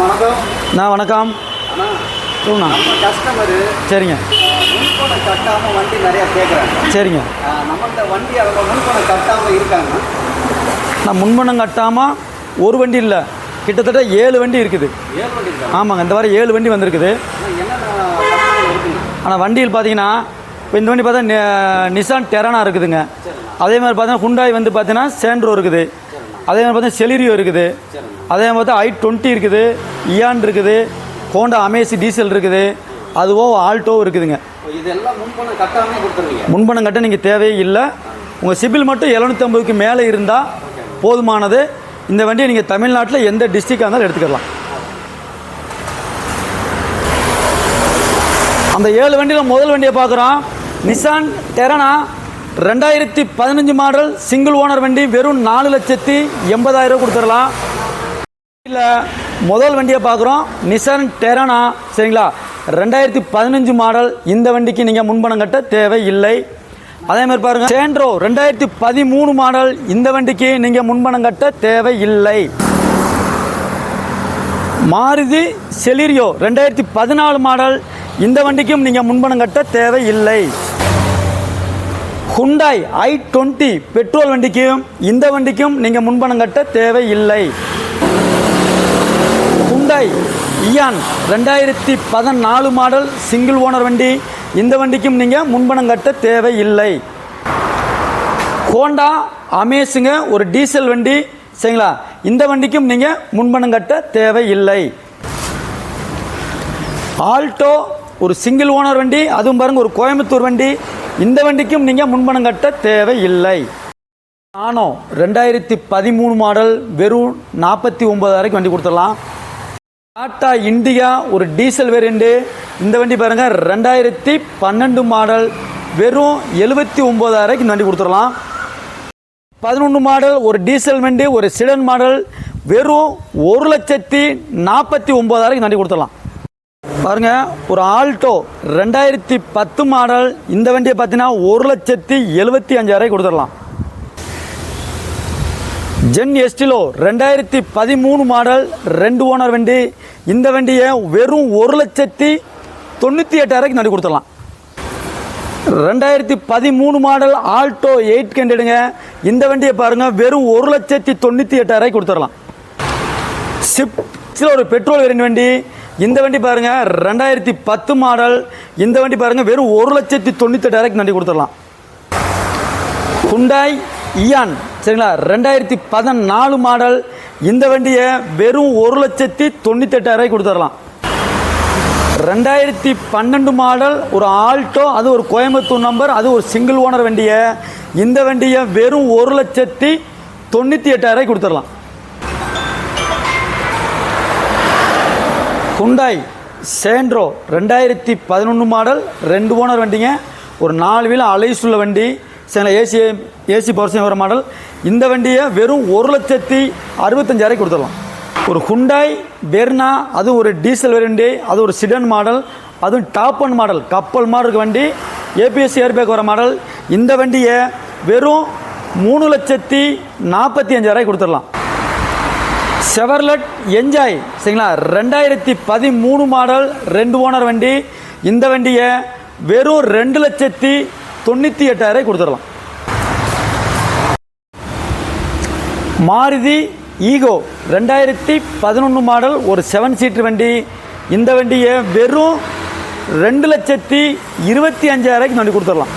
வணக்கம். நான் வணக்கம். அண்ணா கஸ்டமரு சரிங்க. முன்பணம் கட்டாமல் வண்டி நிறையா கேட்குறாங்க சரிங்க. நம்மள்ட்ட வண்டி அவங்க முன்பணம் கட்டாமல் இருக்காங்க. நான் முன்பணம் கட்டாமல் ஒரு வண்டி இல்லை. கிட்டத்தட்ட ஏழு வண்டி இருக்குது. ஆமாங்க இந்த வாரம் ஏழு வண்டி வந்திருக்குது. ஆனால் வண்டியில் பார்த்தீங்கன்னா இப்போ இந்த வண்டி பார்த்தா நிசான் டெரானா இருக்குதுங்க. அதே மாதிரி பார்த்தீங்கன்னா ஹுண்டாய் வந்து பார்த்தீங்கன்னா சேண்ட்ரோ இருக்குது. அதே மாதிரி பார்த்தீங்கன்னா செலிரியோ இருக்குது. அதே மாதிரி பார்த்தா ஐ டுவெண்ட்டி இருக்குது. இயான் இருக்குது. ஹோண்டா அமேசி டீசல் இருக்குது. அதுவோ ஆல்டோ இருக்குதுங்க. முன்பணம் கட்ட நீங்கள் தேவையே இல்லை. உங்கள் சிபில் மட்டும் எழுநூற்றம்பதுக்கு மேலே இருந்தால் போதுமானது. இந்த வண்டியை நீங்கள் தமிழ்நாட்டில் எந்த டிஸ்ட்ரிக்டாக இருந்தாலும் எடுத்துக்கலாம். அந்த ஏழு வண்டியில் முதல் வண்டியை பார்க்குறோம். நிசான் டெரனா ரெண்டாயிரத்தி பதினஞ்சு மாடல் சிங்கிள் ஓனர் வண்டி வெறும் நாலு லட்சத்தி எண்பதாயிரம் கொடுத்துடலாம். இல்லை முதல் வண்டியை பார்க்குறோம். நிசான் டெரானா சரிங்களா? ரெண்டாயிரத்தி பதினஞ்சு மாடல் இந்த வண்டிக்கு நீங்கள் முன்பணம் கட்ட தேவையில்லை. அதே மாதிரி பாருங்க சேண்ட்ரோ ரெண்டாயிரத்தி பதிமூணு மாடல் இந்த வண்டிக்கு நீங்கள் முன்பணம் கட்ட தேவையில்லை. மாருதி செலிரியோ ரெண்டாயிரத்தி பதினாலு மாடல் இந்த வண்டிக்கும் நீங்கள் முன்பணம் கட்ட தேவையில்லை. ஹுண்டாய் ஐ டுவெண்ட்டி பெட்ரோல் வண்டிக்கும் இந்த வண்டிக்கும் நீங்கள் முன்பணம் கட்ட தேவையில்லை. ஹுண்டாய் இயான் ரெண்டாயிரத்தி பதினாலு மாடல் சிங்கிள் ஓனர் வண்டி இந்த வண்டிக்கும் நீங்கள் முன்பணம் கட்ட தேவையில்லை. ஹோண்டா அமேஸுங்க ஒரு டீசல் வண்டி சரிங்களா? இந்த வண்டிக்கும் நீங்கள் முன்பணம் கட்ட தேவையில்லை. ஆல்டோ ஒரு சிங்கிள் ஓனர் வண்டி அதுவும் பாருங்கள் ஒரு கோயம்புத்தூர் வண்டி இந்த வண்டிக்கும் நீங்கள் முன்பணம் கட்ட தேவையில்லை. நானோ ரெண்டாயிரத்தி பதிமூணு மாடல் வெறும் நாற்பத்தி ஒம்பதாயிரக்கு வண்டி கொடுத்துடலாம். டாட்டா இண்டிகா ஒரு டீசல் வேரியண்ட்டு இந்த வண்டி பாருங்கள் ரெண்டாயிரத்தி பன்னெண்டு மாடல் வெறும் எழுபத்தி ஒம்பதாயிரக்கு இந்த வண்டி கொடுத்துடலாம். பதினொன்று மாடல் ஒரு டீசல் வண்டி ஒரு சிடன் மாடல் வெறும் ஒரு லட்சத்தி நாற்பத்தி ஒம்பதாயிரம் இந்த வண்டி கொடுத்துடலாம். பாருங்க ஒரு ஆல்டோ ரெண்டாயிரத்தி பத்து மாடல் இந்த வண்டியை பார்த்தீங்கன்னா ஒரு லட்சத்தி எழுபத்தி அஞ்சாயிரம் கொடுத்துடலாம். ஜென் எஸ்டிலோ ரெண்டாயிரத்தி பதிமூணு மாடல் ரெண்டு ஓனர் வண்டி. இந்த வண்டியை வெறும் ஒரு லட்சத்தி தொண்ணூற்றி எட்டாயிரம் நடி கொடுத்துடலாம். ரெண்டாயிரத்தி பதிமூணு மாடல் ஆல்டோ எயிட் ஹண்ட்ரடுங்க. இந்த வண்டியை பாருங்க வெறும் ஒரு லட்சத்தி தொண்ணூற்றி எட்டாயிரம் கொடுத்துடலாம். சிப்ஸில் ஒரு பெட்ரோல் வேரியன்ட் வண்டி. இந்த வண்டி பாருங்க ரெண்டாயிரத்தி பத்து மாடல் இந்த வண்டி பாருங்க வெறும் ஒரு லட்சத்தி தொண்ணூற்றி எட்டாயிரம் நண்டி கொடுத்துடலாம். ஹுண்டாய் இயான் சரிங்களா? ரெண்டாயிரத்தி பதினாலு மாடல் இந்த வண்டியை வெறும் ஒரு லட்சத்தி தொண்ணூற்றி எட்டாயிரம் கொடுத்துடலாம். ரெண்டாயிரத்தி பன்னெண்டு மாடல் ஒரு ஆல்டோ அது ஒரு கோயம்புத்தூர் நம்பர் அது ஒரு சிங்கிள் ஓனர் வண்டியை. இந்த வண்டியை வெறும் ஒரு லட்சத்தி தொண்ணூற்றி எட்டாயிரம் கொடுத்துடலாம். ஹுண்டாய் சேண்ட்ரோ ரெண்டாயிரத்தி பதினொன்று மாடல் ரெண்டு ஓனர் வண்டிங்க. ஒரு நாலு வீல அலைஸ் உள்ள வண்டி சரிங்களா ஏசி ஏசி பர்சன் வர மாடல். இந்த வண்டியை வெறும் ஒரு லட்சத்தி அறுபத்தஞ்சாயிரம் கொடுத்துடலாம். ஒரு ஹுண்டாய் வெர்னா அது ஒரு டீசல் வண்டி அது ஒரு சிடன் மாடல் அதுவும் டாப் ஒன் மாடல் கப்பல் மாடல் இருக்க வண்டி. ஏபிஎஸ் ஏர்பேக் வர மாடல். இந்த வண்டியை வெறும் மூணு லட்சத்தி நாற்பத்தி அஞ்சாயிரம் கொடுத்துடலாம். Chevrolet Enjoy. சரிங்களா? ரெண்டாயிரத்தி பதிமூணு மாடல் ரெண்டு ஓனர் வண்டி. இந்த வண்டியை வெறும் ரெண்டு லட்சத்தி தொண்ணூற்றி எட்டாயிரம் கொடுத்துடலாம். மாருதி ஈகோ ரெண்டாயிரத்தி பதினொன்று மாடல் ஒரு செவன் சீட்ரு வண்டி. இந்த வண்டியை வெறும் ரெண்டு லட்சத்தி இருபத்தி அஞ்சாயிரம் வண்டி கொடுத்துடலாம்.